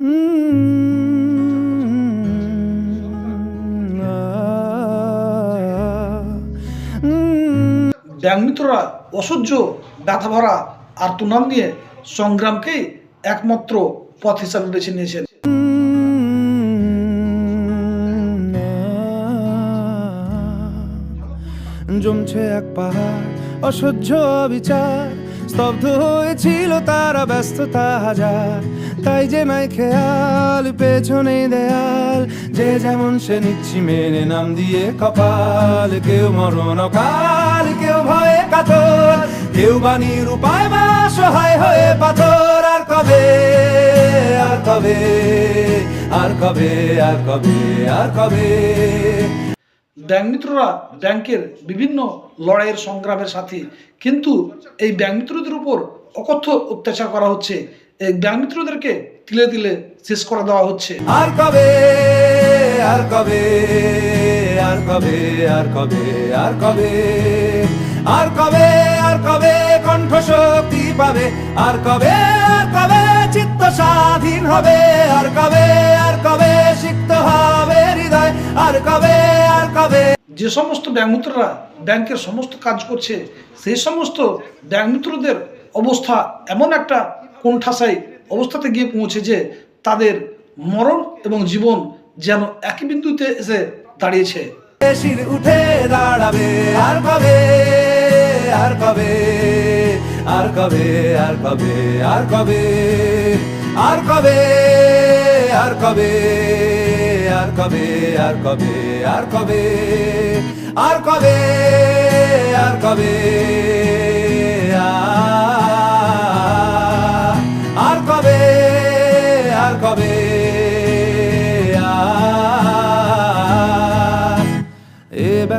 ব্যাংমিত্ররা অসহ্য ব্যথা ভরা আর তুনাম নিয়ে সংগ্রামকেই একমাত্র পথ হিসাবে বেছে নিয়েছেন। জমছে এক পাহাড়, অসহ্য বিচার স্তব্ধ হয়েছিল তারা ব্যস্ততা হাজার। তাই যে নাই খেয়াল, পেছনে দেয়াল। যে যেমন সে নিচ্ছি মেনে নাম দিয়ে কপাল। কেউ মরণ কাল কেউ ভয়ে কাতর। কেউ বাণীর উপায় বা সহায় হয়ে পাথর। আর কবে আর কবে আর কবে আর কবে আর কবে? ব্যাংমিত্ররা ব্যাংকের বিভিন্ন লড়াইয়ের সংগ্রামের সাথী কিন্তু এই ব্যাংমিত্রদের উপর অকথ্য অত্যাচার করা হচ্ছে। এই ব্যাংমিত্রদেরকে তিলে তিলে শেষ করে দেওয়া হচ্ছে। আর কবে আর কবে আর কবে আর কবে আর কবে আর কবে আর কবে কণ্ঠ শক্তি পাবে আর কবে আর কবে চিত্ত স্বাধীন হবে আর কবে আর কবে সিক্ত হবে হৃদয় আর কবে আর কবে। যে সমস্ত ব্যাংমিত্ররা ব্যাংকের সমস্ত কাজ করছে সেই সমস্ত ব্যাংমিত্রদের অবস্থা এমন একটা কোণঠাসাই অবস্থাতে গিয়ে পৌঁছেছে তাদের মরণ এবং জীবন যেন একই বিন্দুতে এসে দাঁড়িয়েছে উঠে দাঁড়াবে আর কবে আর কবে আর কবে আর কবে আর কবে আর কবে আর কবে আর কবে আর কবে আর কবে আর কবে আর কবে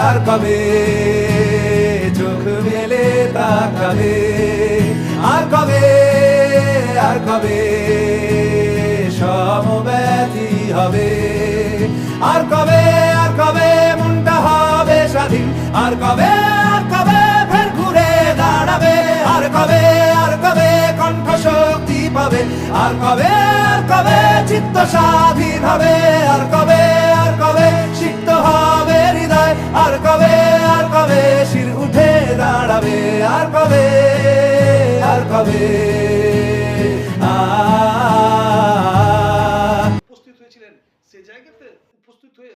আর কবে? চোখ মেলে তাকাবে। আর কবে? আর কবে? সমব্যথী হবে। আর কবে? আর কবে মনটা হবে স্বাধীন? আর কবে? আর কবে ফের ঘুরে দাঁড়াবে? আর কবে? আর কবে কণ্ঠ শক্তি পাবে? আর কবে? আর কবে চিত্ত স্বাধীন হবে? আর কবে? কবে আর কবে